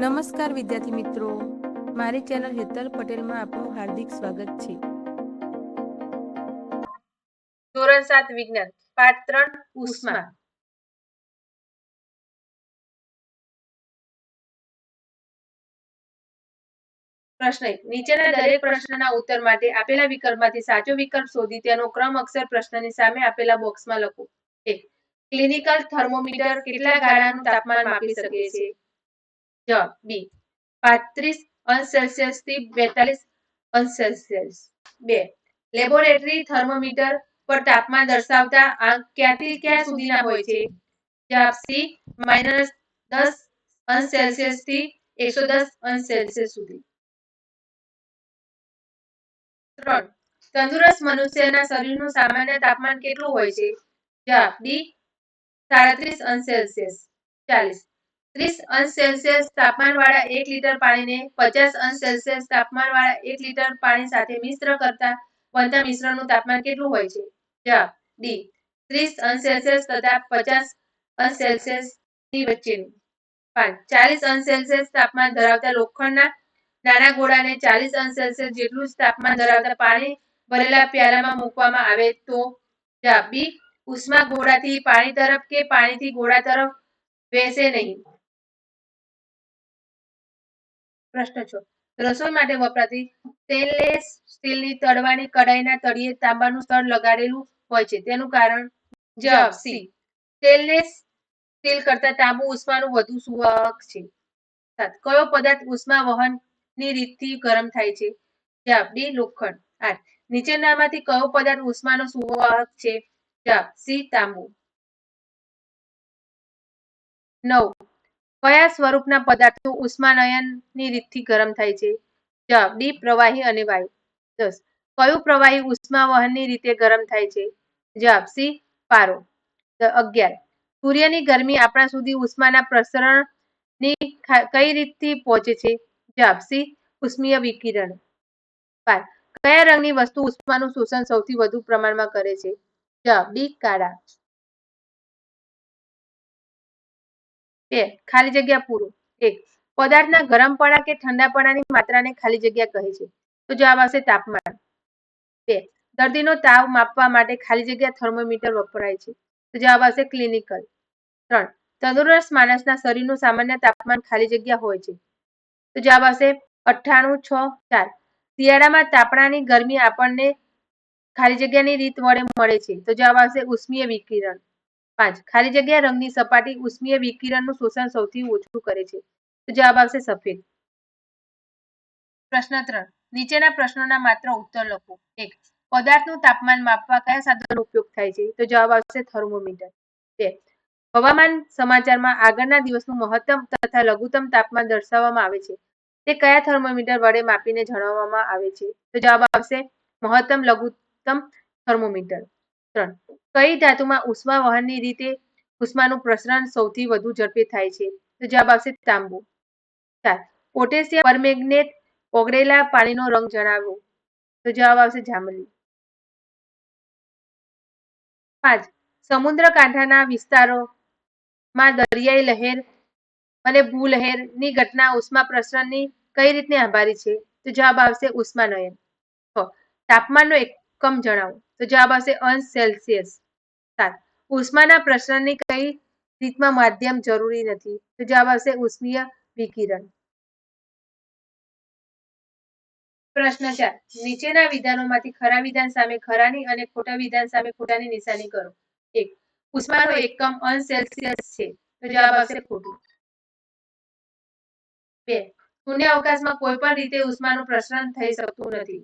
નમસ્કાર વિદ્યાર્થી મિત્રો. મારી ચેનલ હેતલ પટેલમાં આપનું હાર્દિક સ્વાગત છે. ધોરણ સાત વિજ્ઞાન, પાઠ ત્રણ, ઉષ્મા. પ્રશ્ન નીચેના દરેક પ્રશ્નના ઉત્તર માટે આપેલા વિકલ્પમાંથી સાચો વિકલ્પ શોધી તેનો ક્રમ અક્ષર પ્રશ્નની સામે આપેલા બોક્સમાં લખો. એક, ક્લિનિકલ થર્મોમીટર કેટલા ગાળાનું તાપમાન માપી શકે છે જવાબ બી. પાંત્રીસ અંશ સેલ્સિયસથી બેતાલીસ અંશ સેલ્સિયસ બે. લેબોરેટરી થર્મોમીટર પર તાપમાન દર્શાવતા આંક ક્યાંથી ક્યાં સુધીના હોય છે? જવાબ સી. માઇનસ દસ અંશ સેલ્સિયસથી એકસો દસ અંશ સેલ્સિયસ સુધી. ત્રણ. તંદુરસ્ત મનુષ્યના શરીરનું સામાન્ય તાપમાન કેટલું હોય છે? જવાબ ડી સાડત્રીસ અંશ સેલ્સિયસ ચાલીસ. ત્રીસ અંશ સેલ્સિયસ તાપમાનવાળા એક લીટર પાણીને પચાસ અંશ સેલ્સિયસ તાપમાનવાળા એક લીટર પાણી સાથે મિશ્ર કરતા બનતા મિશ્રણનું તાપમાન કેટલું હોય છે? જવાબ ડી ત્રીસ અંશ સેલ્સિયસ તથા પચાસ અંશ સેલ્સિયસની વચ્ચેનું. પાંચ, ચાલીસ અંશ સેલ્સિયસ તાપમાન ધરાવતા લોખંડના નાના ગોળાને ચાલીસ અંશ સેલ્સિયસ જેટલું જ તાપમાન ધરાવતા પાણી ભરેલા પ્યાલામાં મૂકવામાં આવે તો? જવાબ બી ઉષ્મા ગોળાથી પાણી તરફ કે પાણીથી ગોળા તરફ વહેશે નહીં? પ્રશ્ન છો. રસોઈ માટે વપરાતી સ્ટેનલેસ સ્ટીલની તળવાની કડાઈના તળિયે તાંબાનું સ્તર લગાડેલું હોય છે. તેનું કારણ જવાબ સી. સ્ટેનલેસ સ્ટીલ કરતા તાંબુ ઉષ્માનું વધુ સુવાહક છે. સાત કયો પદાર્થ ઉષ્મા વહનની રીતથી ગરમ થાય છે? જવાબ ડી લોખંડ. આઠ નીચેનામાંથી કયો પદાર્થ ઉષ્માનો સુવાહક છે? જવાબ સી તાંબુ. નવ કયા સ્વરૂપના પદાર્થો ઉષ્માનયનની રીતથી ગરમ થાય છે? જવાબ ડી પ્રવાહી અને વાયુ. દસ, કયું પ્રવાહી ઉષ્મા વહનની રીતે ગરમ થાય છે? જવાબ સી, પારો. અગિયાર, સૂર્યની ગરમી આપણા સુધી ઉષ્માના પ્રસરણની કઈ રીતથી પહોંચે છે? જવાબ સી, ઉષ્મીય વિકિરણ. બાર, કયા રંગની વસ્તુ ઉષ્માનું શોષણ સૌથી વધુ પ્રમાણમાં કરે છે? જવાબ ડી કાળા. બે ખાલી જગ્યા પૂરો. એક, પદાર્થના ગરમપણા કે ઠંડાપણાની માત્રાને ખાલી જગ્યા કહે છે. તો જવાબ આવશે તાપમાન. બે, દર્દીનો તાવ માપવા માટે ખાલી જગ્યા થર્મોમીટર વપરાય છે. તો જવાબ આવશે ક્લિનિકલ. ત્રણ, તંદુરસ્ત માણસના શરીરનું સામાન્ય તાપમાન ખાલી જગ્યા હોય છે. તો જવાબ આવશે અઠ્ઠાણું, છ, ચાર. શિયાળામાં તાપણાની ગરમી આપણને ખાલી જગ્યાની રીત વડે મળે છે. તો જવાબ આવશે ઉષ્મીય વિકિરણ. પાંચ. ખાલી જગ્યા રંગની સપાટી ઉષ્મીય વિકિરણનું શોષણ સૌથી ઓછું કરે છે. તો જવાબ આવશે સફેદ. પ્રશ્ન ત્રણ. નીચેના પ્રશ્નોના માત્ર ઉત્તર લખો. એક. પદાર્થનું તાપમાન માપવા કયા સાધનનો ઉપયોગ થાય છે? તો જવાબ આવશે થર્મોમીટર. બે. હવામાન સમાચારમાં આગળના દિવસનું મહત્તમ તથા લઘુત્તમ તાપમાન દર્શાવવામાં આવે છે. તે કયા થર્મોમીટર વડે માપીને જણાવવામાં આવે છે? તો જવાબ આવશે મહત્તમ, લઘુત્તમ થર્મોમીટર. ત્રણ. કઈ ધાતુમાં ઉષ્મા વહનની રીતે ઉષ્માનું પ્રસરણ સૌથી વધુ ઝડપે થાય છે? તો જવાબ આવશે તાંબુ. ચાર પોટેશિયમ પરમેગ્નેટ ઓગળેલા પાણીનો રંગ જણાવો. તો જવાબ આવશે જાંબલી. પાંચ. સમુદ્ર કાંઠાના વિસ્તારોમાં દરિયાઈ લહેર અને ભૂલહેરની ઘટના ઉષ્મા પ્રસરણની કઈ રીતને આભારી છે? તો જવાબ આવશે ઉષ્માનયન. છ. તાપમાનનો એકમ જણાવો. તો જવાબ આવશે અંશ સેલ્સિયસ. સાત ઉષ્માના પ્રસરણની કઈ રીતમાં માધ્યમ જરૂરી નથી? તો જવાબ આવશે ઉષ્મીય વિકિરણ. પ્રશ્ન ચાર. નીચેના વિધાનોમાંથી ખરા વિધાન સામે ખરાની અને ખોટા વિધાન સામે ખોટાની નિશાની કરો. એક. ઉષ્માનો એકમ અંશ સેલ્સિયસ છે. તો જવાબ આવશે ખોટું. બે. શૂન્ય અવકાશમાં કોઈ પણ રીતે ઉષ્માનું પ્રસરણ થઈ શકતું નથી.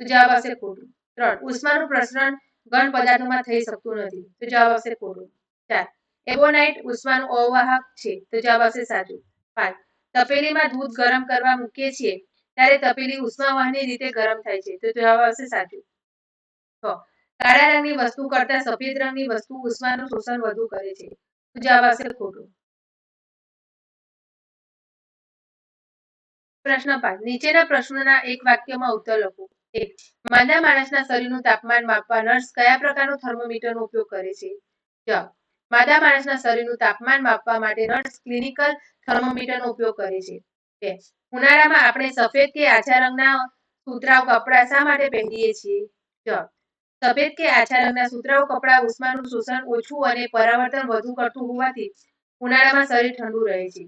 તો જવાબ આવશે ખોટું. ત્રણ. ઉષ્માનું પ્રસરણ ઘન પદાર્થોમાં થઈ શકતું નથી. તો જવાબ આવશે ખોટું ચાર. એબોનાઇટ ઉષ્માનું અવાહક છે. તો જવાબ આવશે સાચું. પાંચ. તપેલીમાં દૂધ ગરમ કરવા મૂકીએ છીએ, ત્યારે તપેલી ઉષ્માવહનની રીતે ગરમ થાય છે. તો જવાબ આવશે સાચું. છ. કાળા રંગની વસ્તુ કરતા સફેદ રંગની વસ્તુ ઉષ્માનું શોષણ વધુ કરે છે. તો જવાબ આવશે ખોટું. પ્રશ્ન પાંચ. નીચેના પ્રશ્નોના એક વાક્યમાં ઉત્તર લખો. માંદા માણસના શરીરનું તાપમાન માપવા નર્સ કયા પ્રકારનું થર્મોમીટરનો ઉપયોગ કરે છે? જવાબ માદા માણસના શરીરનું તાપમાન માપવા માટે નર્સ ક્લિનિકલ થર્મોમીટરનો ઉપયોગ કરે છે. ઉનાળામાં આપણે સફેદ કે આછા રંગના સુતરાઉ કપડાં શા માટે પહેરીએ છીએ? જવાબ સફેદ કે આછા રંગના સુતરાઉ કપડાં ઉષ્માનું શોષણ ઓછું અને પરાવર્તન વધુ કરતું હોવાથી ઉનાળામાં શરીર ઠંડુ રહે છે.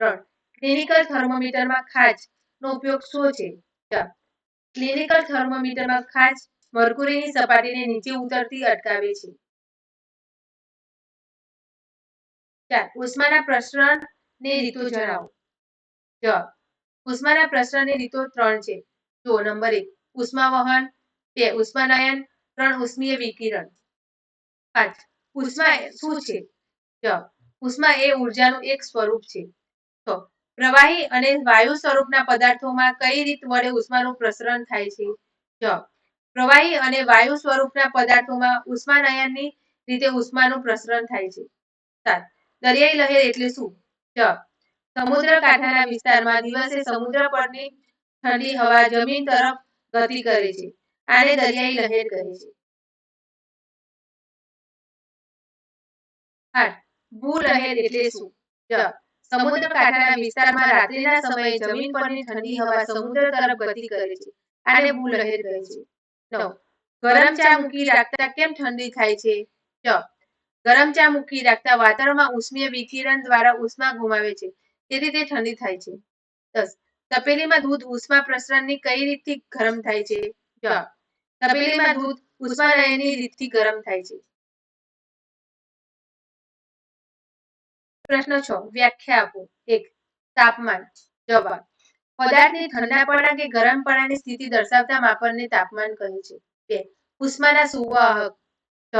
ત્રણ. ક્લિનિકલ થર્મોમીટરમાં ખાંચનો ઉપયોગ શું છે? જવાબ ક્લિનિકલ થર્મોમીટરમાં ખાસ મરકુરીની સપાટીને નીચે ઉતરતી અટકાવે છે. ઉષ્માના પ્રસરણની રીતો જણાવો. જવાબ, ઉષ્માના પ્રસરણની રીતો ત્રણ છે. જો, નંબર એક ઉષ્મા વહન બે, ઉષ્માનયન, ત્રણ, ઉષ્મીય વિકિરણ. પાંચ, ઉષ્મા શું છે? જવાબ, ઉષ્મા એ ઉર્જાનું એક સ્વરૂપ છે. છ પ્રવાહી અને વાયુ સ્વરૂપના પદાર્થોમાં કઈ રીત વડે ઉષ્માનું પ્રસરણ થાય છે? જવાબ પ્રવાહી અને વાયુ સ્વરૂપના પદાર્થોમાં ઉષ્માનયનની રીતે ઉષ્માનું પ્રસરણ થાય છે. સાત, દરિયાઈ લહેર એટલે શું? જવાબ સમુદ્ર કાંઠાના વિસ્તારમાં દિવસે સમુદ્ર પરની ઠંડી હવા જમીન તરફ ગતિ કરે છે. આને દરિયાઈ લહેર કહે છે. આઠ, ભૂ લહેર એટલે શું? જવાબ સમુદ્ર કાંઠાના વિસ્તારમાં રાત્રિના સમયે જમીન પરની ઠંડી હવા સમુદ્ર તરફ ગતિ કરે છે આને ભૂ લહેર કહે છે. ગરમ ચા મૂકી રાખતા કેમ ઠંડી થાય છે? ચ ગરમ ચા મૂકી રાખતા વાતાવરણમાં ઉષ્મીય વિકિરણ દ્વારા ઉષ્મા ગુમાવે છે, તેથી તે ઠંડી થાય છે. દસ, તપેલીમાં દૂધ ઉષ્મા પ્રસરણની કઈ રીતથી ગરમ થાય છે? તપેલીમાં દૂધ ઉષ્માનયનની રીતથી ગરમ થાય છે. પ્રશ્ન છ. વ્યાખ્યા આપો. એક, તાપમાન. જવાબ. પદાર્થની ઠંડાપણા કે ગરમપણાની સ્થિતિ દર્શાવતા માપનને તાપમાન કહે છે. બે, ઉષ્માના સુવાહક. છ,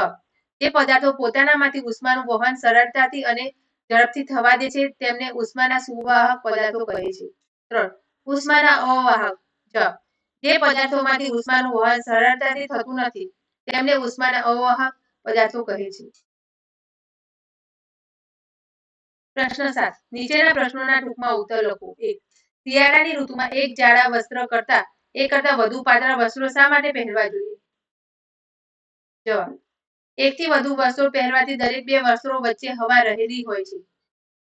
જે પદાર્થો પોતાનામાંથી ઉષ્માનું વહન સરળતાથી અને ઝડપથી થવા દે છે, તેમને ઉષ્માના સુવાહક પદાર્થો કહે છે. ત્રણ, ઉષ્માના અવાહક. છ, જે પદાર્થોમાંથી ઉષ્માનું વહન સરળતાથી થતું નથી, તેમને ઉષ્માના અવાહક પદાર્થો કહે છે. પ્રશ્ન સાત. નીચેના પ્રશ્નોના ટૂંકમાં ઉત્તર લખો. એક. શિયાળાની ઋતુમાં એક જાડા વસ્ત્ર કરતા એક કરતા વધુ પાતળા વસ્ત્રો શા માટે પહેરવા જોઈએ? જવાબ. એકથી વધુ વસ્ત્રો પહેરવાથી દરેક બે વસ્ત્રો વચ્ચે હવા રહેલી હોય છે.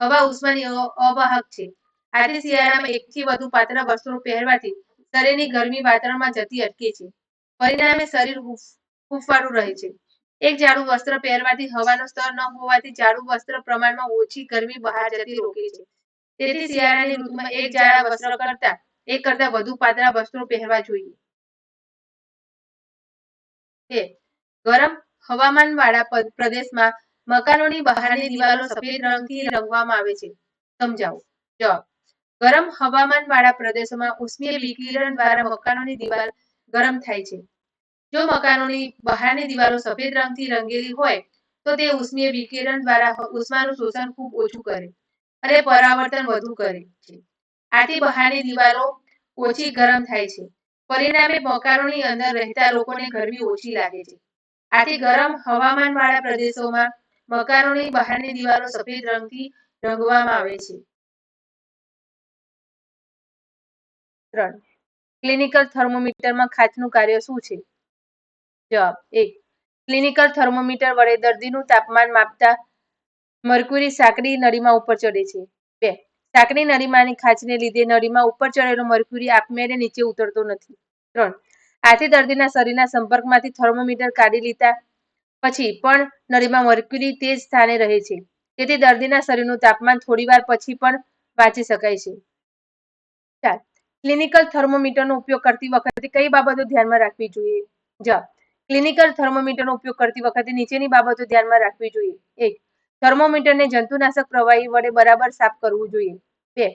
હવા ઉષ્માની અવાહક છે. આથી શિયાળામાં એકથી વધુ પાતળા વસ્ત્રો પહેરવાથી શરીરની ગરમી વાતાવરણમાં જતી અટકે છે. પરિણામે શરીર હૂંફ- હૂંફાળું રહે છે. એક જાડું વસ્ત્ર પહેરવાથી હવાનું સ્તર ન હોવાથી જાડું વસ્ત્ર પ્રમાણમાં ઓછી ગરમી બહાર જતી રોકે છે. તેથી શિયાળાની ઋતુમાં એક જાડા વસ્ત્ર કરતા એક કરતા વધુ પાતળા વસ્ત્રો પહેરવા જોઈએ. ગરમ હવામાન વાળા પ્રદેશમાં મકાનોની બહારની દિવાલો સફેદ રંગથી રંગવામાં આવે છે. સમજાવો. જવાબ. ગરમ હવામાન વાળા પ્રદેશોમાં ઉષ્મીય વિકિરણ દ્વારા મકાનોની દિવાલ ગરમ થાય છે. જો મકાનોની બહારની દિવાલો સફેદ રંગથી રંગેલી હોય, તો તે ઉષ્મીય વિકિરણ દ્વારા ઉષ્માનું શોષણ ખૂબ ઓછું કરે અને પરાવર્તન વધુ કરે છે. આથી બહારની દિવાલો ઓછી ગરમ થાય છે. પરિણામે મકાનોની અંદર રહેતા લોકોને ગરમી ઓછી લાગે છે. આથી ગરમ હવામાન વાળા પ્રદેશોમાં મકાનોની બહારની દિવાલો સફેદ રંગથી રંગવામાં આવે છે. ત્રણ. ક્લિનિકલ થર્મોમીટરમાં ખાંચનું કાર્ય શું છે? જવાબ એક. ક્લિનિકલ થર્મોમીટર વડે દર્દીનું તાપમાન માપતા મરકુરી સાંકડી નળીમાં ઉપર ચડે છે. બે. સાંકડી નળીમાંની ખાંચને લીધે નળીમાં ઉપર ચડેલો મરક્યુરી આપમેળે નીચે ઉતરતો નથી. ત્રણ. આથી દર્દીના શરીરના સંપર્કમાંથી થર્મોમીટર કાઢી લીધા પછી પણ નળીમાં મરક્યુરી તે જ સ્થાને રહે છે. તેથી દર્દીના શરીરનું તાપમાન થોડીવાર પછી પણ વાંચી શકાય છે. ચાર. ક્લિનિકલ થર્મોમીટરનો ઉપયોગ કરતી વખતે કઈ બાબતો ધ્યાનમાં રાખવી જોઈએ? જવાબ ક્લિનિકલ થર્મોમીટરનો ઉપયોગ કરતી વખતે નીચેની બાબતો ધ્યાનમાં રાખવી જોઈએ. એક થર્મોમીટરને જંતુનાશક પ્રવાહી વડે બરાબર સાફ કરવું જોઈએ. બે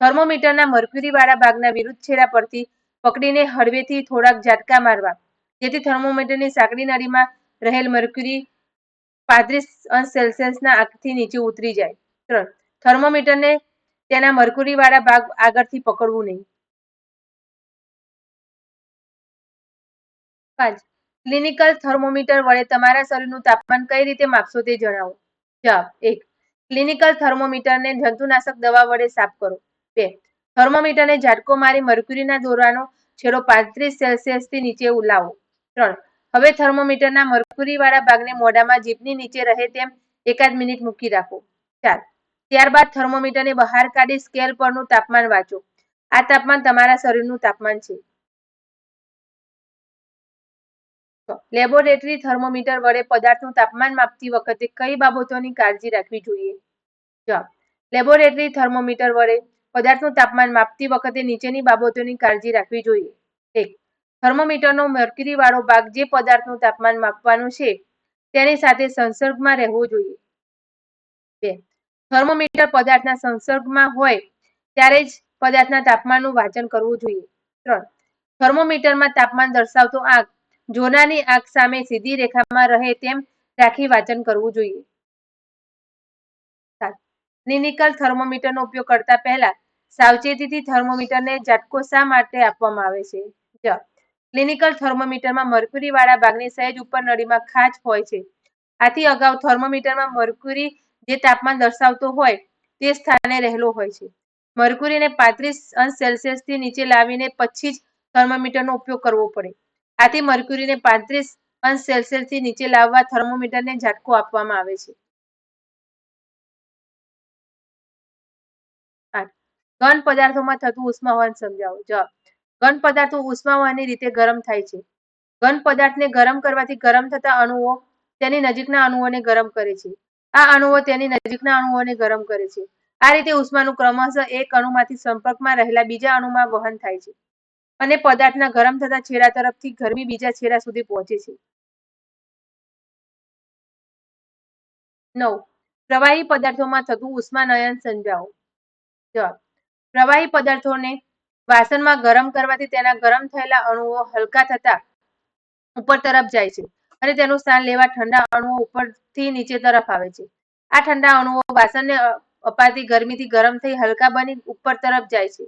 થર્મોમીટરના મર્ક્યુરીવાળા ભાગના વિરુદ્ધ છેડા પરથી પકડીને હળવેથી થોડાક ઝાટકા મારવા. જેથી થર્મોમીટરની સાંકડી નળીમાં રહેલ મર્ક્યુરી પાંત્રીસ અંશ સેલ્સિયસના આંકથી નીચે ઉતરી જાય. ત્રણ થર્મોમીટરને તેના મર્ક્યુરી વાળા ભાગ આગળથી પકડવું નહીં. પાંચ ક્લિનિકલ થર્મોમીટર વડે તમારા શરીરનું તાપમાન કઈ રીતે માપશો તે જણાવો. જવાબ, એક. ક્લિનિકલ થર્મોમીટરને જંતુનાશક દવા વડે સાફ કરો. બે. થર્મોમીટરને ઝાટકો મારી મર્ક્યુરીના દોરાનો છેડો પાંત્રીસ સેલ્સિયસથી નીચે ઉલાવો. ત્રણ. હવે થર્મોમીટરના મર્ક્યુરીવાળા ભાગને મોઢામાં જીભની નીચે રહે તેમ એકાદ મિનિટ મૂકી રાખો. ચાર. ત્યારબાદ થર્મોમીટરને બહાર કાઢી સ્કેલ પરનું તાપમાન વાંચો. આ તાપમાન તમારા શરીરનું તાપમાન છે. લેબોરેટરી થર્મોમીટર વડે પદાર્થનું તાપમાન માપતી વખતે કઈ બાબતોની કાળજી રાખવી જોઈએ? જવાબ. લેબોરેટરી થર્મોમીટર વડે પદાર્થનું તાપમાન માપતી વખતે નીચેની બાબતોની કાળજી રાખવી જોઈએ. એક, થર્મોમીટરનો મર્ક્યુરી વાળો ભાગ જે પદાર્થનું તાપમાન માપવાનું છે, તેની સાથે સંસર્ગમાં રહેવો જોઈએ. બે, થર્મોમીટર પદાર્થના સંસર્ગમાં હોય ત્યારે જ પદાર્થના તાપમાનનું વાંચન કરવું જોઈએ. ત્રણ, થર્મોમીટરમાં તાપમાન દર્શાવતો આંક જોનારની આંખ સામે સીધી રેખામાં રહે તેમ રાખી વાંચન કરવું જોઈએ. ક્લિનિકલ થર્મોમીટરનો ઉપયોગ કરતા પહેલા સાવચેતીથી થર્મોમીટરને ઝટકો શા માટે આપવામાં આવે છે? જ. ક્લિનિકલ થર્મોમીટરમાં મર્ક્યુરીવાળા ભાગની સહેજ ઉપર નળીમાં ખાંચ હોય છે. આથી અગાઉ થર્મોમીટરમાં મર્ક્યુરી જે તાપમાન દર્શાવતો હોય તે સ્થાને રહેલો હોય છે. મર્ક્યુરીને પાંત્રીસ અંશ સેલ્સિયસથી નીચે લાવીને પછી જ થર્મોમીટરનો ઉપયોગ કરવો પડે. આથી મર્ક્યુરીને પાંત્રીસ અંશ સેલ્સિયસથી નીચે લાવવા થર્મોમીટરને ઝાટકો આપવામાં આવે છે. ઘન પદાર્થોમાં થતું ઉષ્માવહન સમજાવો. જવાબ. ઘન પદાર્થો ઉષ્માવહનની રીતે ગરમ થાય છે. ઘન પદાર્થને ગરમ કરવાથી ગરમ થતા અણુઓ તેની નજીકના અણુઓને ગરમ કરે છે. આ અણુઓ તેની નજીકના અણુઓને ગરમ કરે છે. આ રીતે ઉષ્માનું ક્રમશઃ એક અણુમાંથી સંપર્કમાં રહેલા બીજા અણુમાં વહન થાય છે. અને પદાર્થના ગરમ થતા છેડા તરફથી ગરમી બીજા છેડા સુધી પહોંચે છે. નવ. પ્રવાહી પદાર્થોમાં થતું ઉષ્માનયન સમજાવો જવાબ. પ્રવાહી પદાર્થોને વાસણમાં ગરમ કરવાથી તેના ગરમ થયેલા અણુઓ હલકા થતા ઉપર તરફ જાય છે અને તેનું સ્થાન લેવા ઠંડા અણુઓ ઉપરથી નીચે તરફ આવે છે. આ ઠંડા અણુઓ વાસણને અપાતી ગરમીથી ગરમ થઈ હલકા બની ઉપર તરફ જાય છે.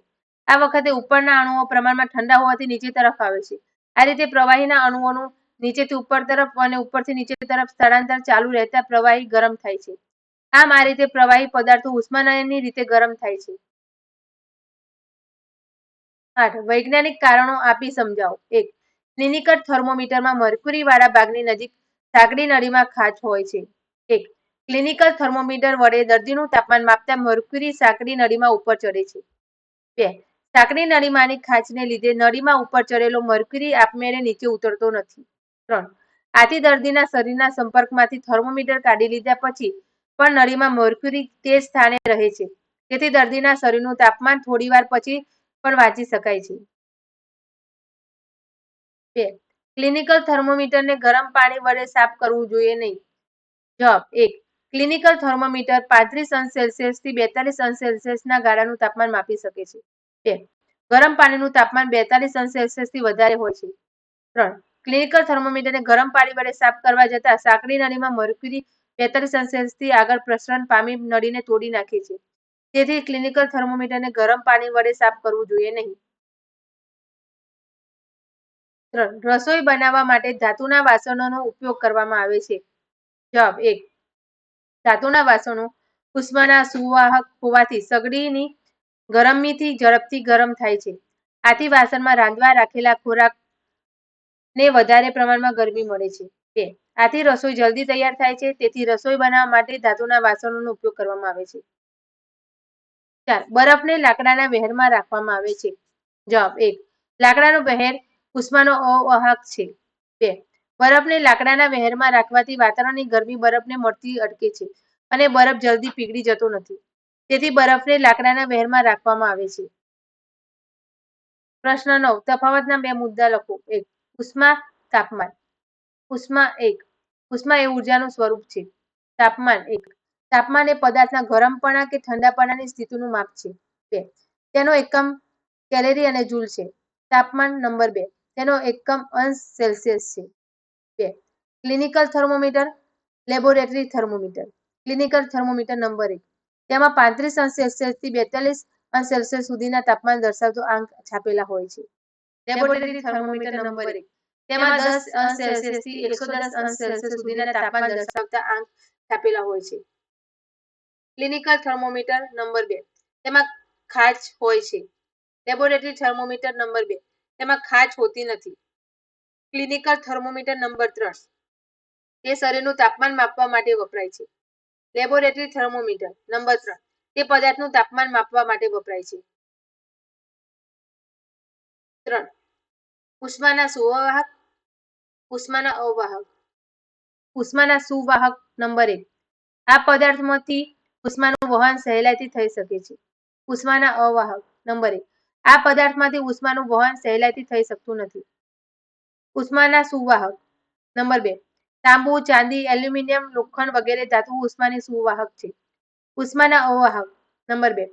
આ વખતે ઉપરના અણુઓ પ્રમાણમાં ઠંડા હોવાથી નીચે તરફ આવે છે. આ રીતે પ્રવાહીના અણુઓનું નીચેથી ઉપર તરફ અને ઉપરથી નીચે તરફ સ્થળાંતર ચાલુ રહેતા પ્રવાહી ગરમ થાય છે. આમ આ રીતે પ્રવાહી પદાર્થો ઉષ્માનયનની રીતે ગરમ થાય છે. આઠ, વૈજ્ઞાનિક કારણો આપી સમજાવો. એક ક્લિનિકલ થર્મોમીટરમાં મર્ક્યુરી વાળા ભાગની નજીક સાંકડી નળીમાં ખાંચ હોય છે. એક, ક્લિનિકલ થર્મોમીટર વડે દર્દીનું તાપમાન માપતા મર્ક્યુરી સાંકડી નળીમાં ઉપર ચડે છે. બે સાંકડી નળીમાંની ખાંચને લીધે નળીમાં ઉપર ચડેલો મર્ક્યુરી આપમેળે નીચે ઉતરતો નથી. ત્રણ. આથી દર્દીના શરીરના સંપર્કમાંથી થર્મોમીટર કાઢી લીધા પછી પણ નળીમાં મર્ક્યુરી તે સ્થાને રહે છે. તેથી દર્દીના શરીરનું તાપમાન થોડીવાર પછી પણ વાંચી શકાય છે. બે. ક્લિનિકલ થર્મોમીટરને ગરમ પાણી વડે સાફ કરવું જોઈએ નહીં. જવાબ. એક. ક્લિનિકલ થર્મોમીટર પાંત્રીસ અંશ સેલ્સિયસથી બેતાલીસ અંશ સેલ્સિયસના ગાળાનું તાપમાન માપી શકે છે. બે ગરમ પાણીનું તાપમાન બેતાલીસ અંશ સેલ્સિયસથી વધારે હોય છે. ત્રણ ક્લિનિકલ થર્મોમીટરને ગરમ પાણી વડે સાફ કરવા જતાં સાંકડી નળીમાં મર્ક્યુરી બેતાલીસ અંશ સેલ્સિયસથી આગળ પ્રસરણ પામી નળીને તોડી નાખે છે. તેથી ક્લિનિકલ થર્મોમીટરને ગરમ પાણી વડે સાફ કરવું જોઈએ નહીં. ત્રણ, રસોઈ બનાવવા માટે ધાતુના વાસણોનો ઉપયોગ કરવામાં આવે છે. જવાબ એક, ધાતુના વાસણો ઉષ્માના સુવાહક હોવાથી સગડીની ગરમીથી ઝડપથી ગરમ થાય છે. આથી વાસણમાં રાંધવા રાખેલા ખોરાક ને વધારે પ્રમાણમાં ગરમી મળે છે. બે, આથી રસોઈ જલ્દી તૈયાર થાય છે, તેથી રસોઈ બનાવવા માટે ધાતુના વાસણોનો ઉપયોગ કરવામાં આવે છે. ચાર, બરફને લાકડાના વહેરમાં રાખવામાં આવે છે. જવાબ, એક, લાકડાનો વહેર ઉષ્માનો અવાહક છે. બે, બરફને લાકડાના વહેરમાં રાખવાથી વાતાવરણની ગરમી બરફને મળતી અટકે છે અને બરફ જલ્દી પીગળી જતો નથી. તેથી બરફને લાકડાના વહેરમાં રાખવામાં આવે છે. પ્રશ્ન નવ, તફાવતના બે મુદ્દા લખો. એક, ઉષ્મા, તાપમાન. ઉષ્મા એક, ઉષ્મા એ ઉર્જાનું સ્વરૂપ છે. તાપમાન એક, તાપમાન એ પદાર્થના ગરમપણા કે ઠંડાપણાની સ્થિતિનું માપ છે. બે, તેનો એકમ કેલેરી અને જૂલ છે. તાપમાન નંબર બે, તેનો એકમ અંશ સેલ્સિયસ છે. બે, clinical thermometer, laboratory thermometer. Clinical thermometer number એક. તેમાં પાંત્રીસ અંશ સેલ્સિયસથી બેતાલીસ અંશ સેલ્સિયસ સુધીના તાપમાન દર્શાવતો આંક છાપેલા હોય છે. ક્લિનિકલ થર્મોમીટર નંબર બે. તેમાં ખાચ હોય છે. લેબોરેટરી થર્મોમીટર નંબર બે. તેમાં ખાચ હોતી નથી. ક્લિનિકલ થર્મોમીટર નંબર ત્રણ. તે શરીરનું તાપમાન માપવા માટે વપરાય છે. Laboratory thermometer. નંબર ત્રણ, તે પદાર્થનું તાપમાન માપવા માટે વપરાય છે. ત્રણ, ઉષ્માના સુવાહક, ઉષ્માના અવાહક, ઉષ્માના સુવાહક. નંબર એક, આ પદાર્થમાંથી ઉષ્માનું વહન સહેલાઈથી થઈ શકે છે. ઉષ્માના અવાહક. નંબર એક, આ પદાર્થમાંથી ઉષ્માનું વહન સહેલાઈથી થઈ શકતું નથી. ઉષ્માના સુવાહક. નંબર બે તાંબુ, ચાંદી, એલ્યુમિનિયમ, લોખંડ વગેરે ધાતુ ઉષ્માની સુવાહક છે. ઉષ્માના અવાહક. નંબર બે.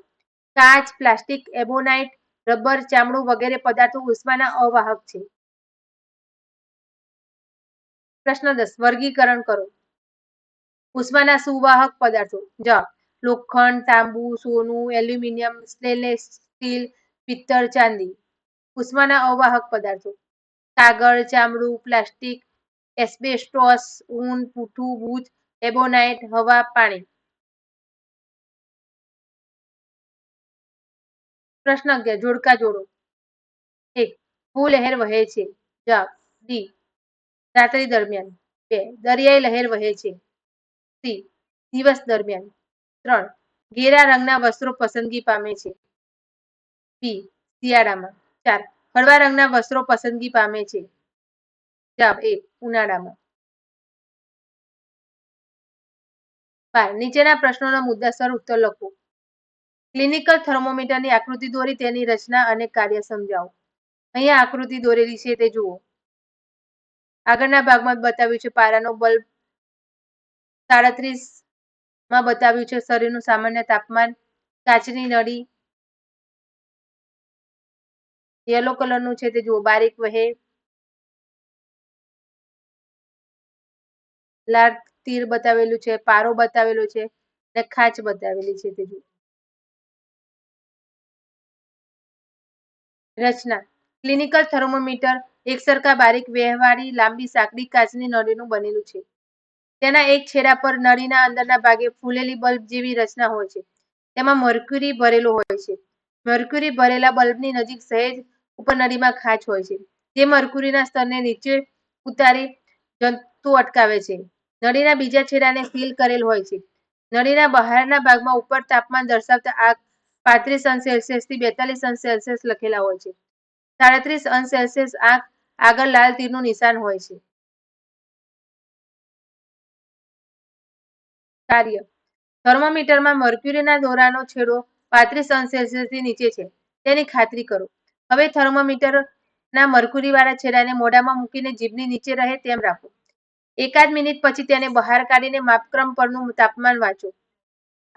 કાચ, પ્લાસ્ટિક, એબોનાઇટ, રબર, ચામડું વગેરે પદાર્થો ઉષ્માના અવાહક છે. પ્રશ્ન દસ. વર્ગીકરણ કરો. ઉષ્માના સુવાહક પદાર્થો. જવાબ લોખંડ, તાંબુ, સોનું, એલ્યુમિનિયમ, સ્ટેનલેસ સ્ટીલ, પિત્તળ, ચાંદી. ઉષ્માના અવાહક પદાર્થો. કાગળ, ચામડું, પ્લાસ્ટિક એસ્બેસ્ટોસ, ઊન, પૂઠું બૂચ એબોનાઇટ, હવા, પાણી. પ્રશ્ન અગિયાર, જોડકા જોડો. એક ફૂલ લહેર વહે છે. જવાબ ડી રાત્રિ દરમિયાન. બે, દરિયાઈ લહેર વહે છે. સી, દિવસ દરમિયાન. ત્રણ, ઘેરા રંગના વસ્ત્રો પસંદગી પામે છે. બી, શિયાળામાં. ચાર, હળવા રંગના વસ્ત્રો પસંદગી પામે છે. જવાબ એ, ઉનાળામાં. બાર નીચેના પ્રશ્નોના મુદ્દાસર ઉત્તર લખો. ક્લિનિકલ થર્મોમીટરની આકૃતિ દોરી તેની રચના અને કાર્ય સમજાવો. અહીંયા આકૃતિ દોરેલી છે તે જુઓ. આગળના ભાગમાં બતાવ્યું છે પારાનો બલ્બ. સાડત્રીસમાં બતાવ્યું છે શરીરનું સામાન્ય તાપમાન. કાચની નળી. યલો કલરનું છે તે જુઓ. બારીક વહે. લાલ તીર બતાવેલું છે, પારો બતાવેલો છે ને ખાંચ બતાવેલી છે તે રચના ક્લિનિકલ થર્મોમીટર એકસરખા બારીક વહેવાળી લાંબી સાંકડી કાચની નળીનું બનેલું છે. તેના એક છેડા પર નળીના અંદરના ભાગે ફૂલેલી બલ્બ જેવી રચના હોય છે. તેમાં મર્ક્યુરી ભરેલો હોય છે. મર્ક્યુરી ભરેલા બલ્બની નજીક સહેજ ઉપર નળીમાં ખાંચ હોય છે. જે મર્ક્યુરીના સ્તરને નીચે ઉતારી જંતુ અટકાવે છે. નળીના બીજા છેડાને સીલ કરેલ હોય છે. નળીના બહારના ભાગમાં ઉપર તાપમાન દર્શાવતા આગ પાંત્રીસ અંશ સેલ્સિયસથી બેતાલીસ અંશ સેલ્સિયસ લખેલા હોય છે. સાડત્રીસ અંશ સેલ્સિયસ આંખ આગળ લાલ તીરનું નિશાન હોય છે. કાર્ય. થર્મોમીટરમાં મર્ક્યુરીના દોરાનો છેડો પાંત્રીસ અંશ સેલ્સિયસથી નીચે છે. તેની ખાતરી કરો. હવે થર્મોમીટરના મર્ક્યુરીવાળા છેડાને મોઢામાં મૂકીને જીભની નીચે રહે તેમ રાખો. એકાદ મિનિટ પછી તેને બહાર કાઢીને માપક્રમ પરનું તાપમાન વાંચો.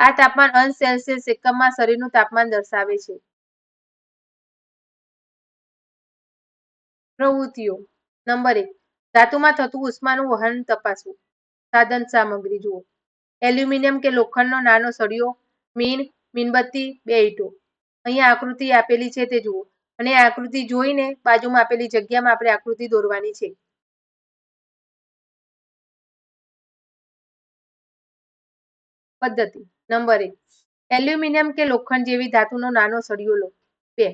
આ તાપમાન અંશ સેલ્સિયસ એકમમાં શરીરનું તાપમાન દર્શાવે છે. પ્રવૃત્તિઓ. નંબર એક. ધાતુમાં થતું ઉષ્માનું વહન તપાસવું સાધન સામગ્રી જુઓ. એલ્યુમિનિયમ કે લોખંડનો નાનો સળિયો, મીણ, મીણબત્તી, બે ઈંટો. અહીંયા આકૃતિ આપેલી છે તે જુઓ. અને આકૃતિ જોઈને બાજુમાં આપેલી જગ્યામાં આપણે આકૃતિ દોરવાની છે. પદ્ધતિ. નંબર એક. એલ્યુમિનિયમ કે લોખંડ જેવી ધાતુનો નાનો સળિયો લો બે.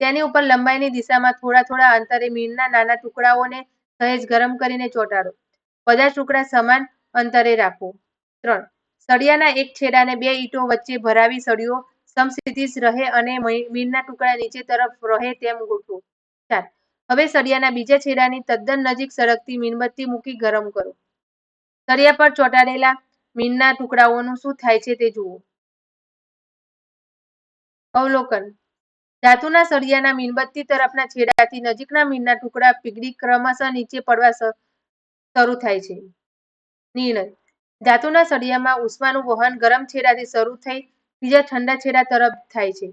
તેની ઉપર લંબાઈની દિશામાં થોડા થોડા અંતરે મીણના નાના ટુકડાઓને સહેજ ગરમ કરીને ચોંટાડો. બધા ટુકડા સમાન અંતરે રાખો. ત્રણ. સળિયાના એક છેડાને બે ઈંટો વચ્ચે ભરાવી સળિયો સમસ્થિતિજ રહે અને મીણના ટુકડા નીચે તરફ રહે તેમ ગોઠવો. ચાર. હવે સળિયાના બીજા છેડાની તદ્દન નજીક સળગતી મીણબત્તી મૂકી ગરમ કરો. સળિયા પર ચોંટાડેલા મીણના ટુકડાઓનું શું થાય છે તે જુઓ. અવલોકન. ધાતુના સળિયાના મીણબત્તી તરફના છેડાથી નજીકના મીણના ટુકડા પીગળી ક્રમશઃ નીચે પડવા શરૂ થાય છે. નિર્ણય. ધાતુના સળિયામાં ઉષ્માનું વહન ગરમ છેડાથી શરૂ થઈ બીજા ઠંડા છેડા તરફ થાય છે.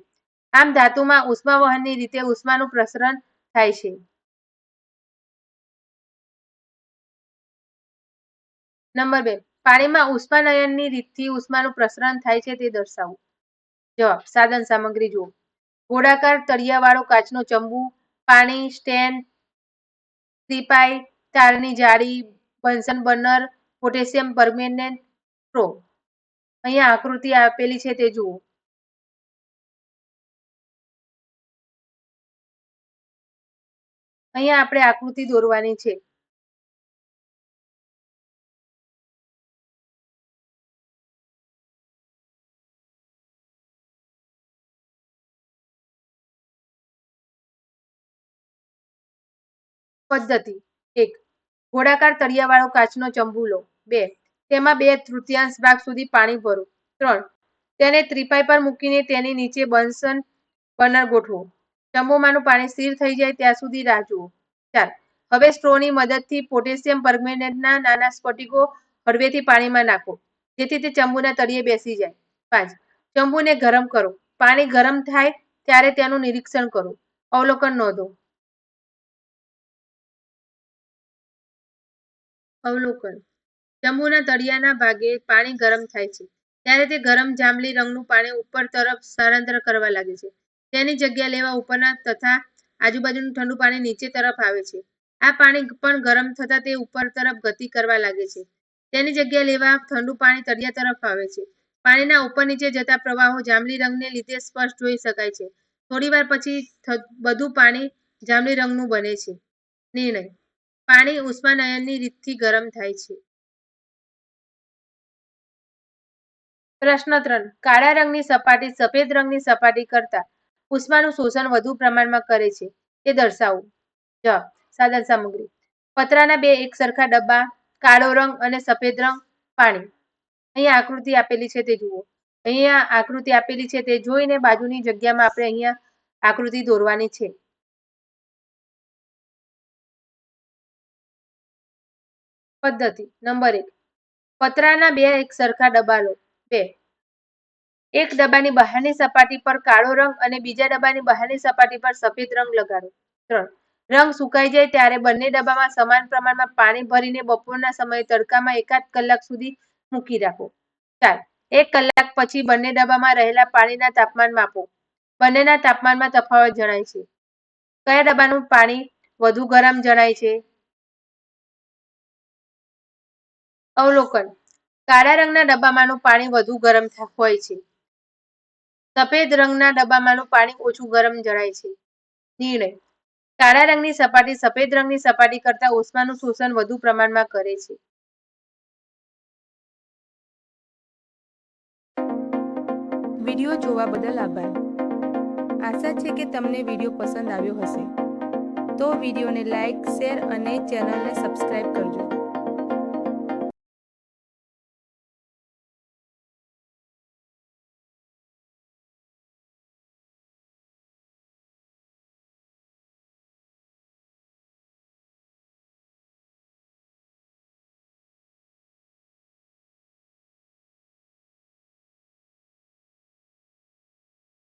આમ ધાતુમાં ઉષ્મા વહનની રીતે ઉષ્માનું પ્રસરણ થાય છે. નંબર બે. પાણીમાં ઉષ્માનયનની રીતથી ઉષ્માનું પ્રસરણ થાય છે તે દર્શાવવું જવાબ, સાધન સામગ્રી જુઓ. ગોળાકાર તળિયાવાળો કાચનો ચંબુ, પાણી સ્ટેન્ડ ટીપાઈ તારની જાળી Bunsen burner, potassium permanganate straw અહીંયા આકૃતિ આપેલી છે તે જુઓ. અહીંયા આપણે આકૃતિ દોરવાની છે. પદ્ધતિ એક. ગોળાકાર તળિયાવાળો કાચનો ચંબુલો. બે. તેમાં બે તૃતીયાંશ ભાગ સુધી પાણી ભરો. ત્રણ. તેને ત્રિપાઈ પર મૂકીને તેની નીચે બનસન બર્નર ગોઠવો. ચંબોમાંનું પાણી સ્થિર થઈ જાય ત્યાં સુધી રાહ જુઓ. ચાર. હવે સ્ટ્રોની મદદથી પોટેશિયમ પરમેંગનેટના નાના સ્ફટિકો હળવેથી પાણીમાં નાખો, જેથી તે ચંબુના તળિયે બેસી જાય. પાંચ. ચંબુને ગરમ કરો. પાણી ગરમ થાય ત્યારે તેનું નિરીક્ષણ કરો. અવલોકન નોંધો. અવલોકન. ચંબુના તળિયાના ભાગે પાણી ગરમ થાય છે. ત્યારે તે ગરમ જાંબલી રંગનું પાણી ઉપર તરફ સ્થળાંતર કરવા લાગે છે. તેની જગ્યા લેવા ઉપરના તથા આજુબાજુનું ઠંડુ પાણી નીચે તરફ આવે છે. આ પાણી પણ ગરમ થતાં તે ઉપર તરફ ગતિ કરવા લાગે છે. તેની જગ્યા લેવા ઠંડુ પાણી તળિયા તરફ આવે છે. પાણીના ઉપર નીચે જતા પ્રવાહો જાંબલી રંગને લીધે સ્પષ્ટ જોઈ શકાય છે. થોડીવાર પછી બધું પાણી જાંબલી રંગનું બને છે. નિર્ણય. પાણી ઉષ્માનયનની રીતથી ગરમ થાય છે. પ્રશ્ન ત્રણ કાળા રંગની સપાટી સફેદ રંગની સપાટી કરતા ઉષ્માનું શોષણ વધુ પ્રમાણમાં કરે છે. તે દર્શાવવું જ. સાધન સામગ્રી. પતરાના બે એક સરખા ડબ્બા, કાળો રંગ અને સફેદ રંગ, પાણી. અહીંયા આકૃતિ આપેલી છે તે જુઓ. અહીંયા આકૃતિ આપેલી છે તે જોઈને બાજુની જગ્યામાં આપણે અહીંયા આકૃતિ દોરવાની છે. પદ્ધતિ. નંબર એક. પતરાના બે એક સરખા ડબ્બા લો બે એક ડબ્બાની બહારની સપાટી પર કાળો રંગ અને બીજા ડબ્બાની બહારની સપાટી પર સફેદ રંગ લગાડો. ત્રણ. રંગ સુકાઈ જાય ત્યારે બંને ડબ્બામાં સમાન પ્રમાણમાં પાણી ભરીને બપોરના સમયે તડકામાં એકાદ કલાક સુધી મૂકી રાખો. ચાર. એક કલાક પછી બંને ડબ્બામાં રહેલા પાણીના તાપમાન માપો. બંનેના તાપમાનમાં તફાવત જણાય છે. કયા ડબ્બાનું પાણી વધુ ગરમ જણાય છે? અવલોકન. કાળા રંગના ડબ્બામાંનું પાણી વધુ ગરમ હોય છે. સફેદ રંગના ડબ્બામાંનું પાણી ઓછું ગરમ જણાય છે. નિર્ણય. કાળા રંગની સપાટી સફેદ રંગની સપાટી કરતાં ઉષ્માનું શોષણ વધુ પ્રમાણમાં કરે છે. વિડિયો જોવા બદલ આભાર. આશા છે કે તમને વીડિયો પસંદ આવ્યો હશે. તો વિડીયોને લાઈક, શેર અને ચેનલને સબસ્ક્રાઇબ કરજો.